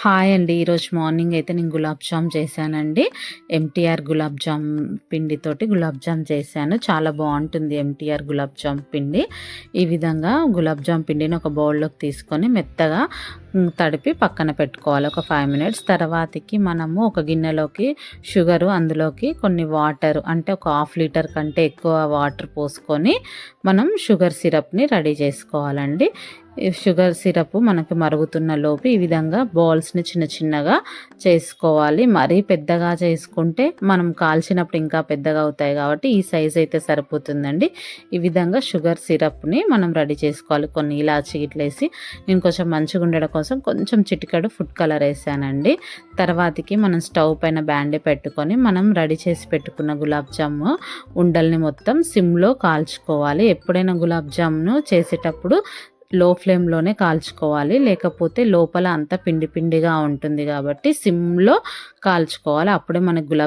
Hi అండి. ఈరోజు morning అయితే నేను గులాబ్ జామ్ చేశానండి. ఎంటీఆర్ గులాబ్ జామ్ పిండితోటి గులాబ్ జామ్ చేశాను. చాలా బాగుంటుంది ఎంటీఆర్ గులాబ్ జామ్ పిండి. ఈ విధంగా గులాబ్ జామ్ పిండిని ఒక బౌల్లోకి తీసుకొని మెత్తగా తడిపి పక్కన పెట్టుకోవాలి. ఒక ఫైవ్ మినిట్స్ తర్వాతకి మనము ఒక గిన్నెలోకి షుగరు అందులోకి కొన్ని వాటర్ అంటే ఒక హాఫ్ లీటర్ కంటే ఎక్కువ వాటర్ పోసుకొని మనం షుగర్ సిరప్ని రెడీ చేసుకోవాలండి. షుగర్ సిరప్ మనకి మరుగుతున్న లోపు ఈ విధంగా బాల్స్ని చిన్న చిన్నగా చేసుకోవాలి. మరీ పెద్దగా చేసుకుంటే మనం కాల్చినప్పుడు ఇంకా పెద్దగా అవుతాయి కాబట్టి ఈ సైజ్ అయితే సరిపోతుందండి. ఈ విధంగా షుగర్ సిరప్ని మనం రెడీ చేసుకోవాలి. కొన్ని ఇలాచి ఇట్లేసి నేను కొంచెం మంచిగా ఉండడం కోసం కొంచెం చిటికడు ఫుడ్ కలర్ వేసానండి. తర్వాతకి మనం స్టవ్ పైన బ్యాండే పెట్టుకొని మనం రెడీ చేసి పెట్టుకున్న గులాబ్ జాము ఉండల్ని మొత్తం సిమ్లో కాల్చుకోవాలి. ఎప్పుడైనా గులాబ్ జామ్ను చేసేటప్పుడు లో ఫ్లేమ్లోనే కాల్చుకోవాలి. లేకపోతే లోపల అంతా పిండి పిండిగా ఉంటుంది కాబట్టి సిమ్లో కాల్చుకోవాలి. అప్పుడే మనకు గులాబ్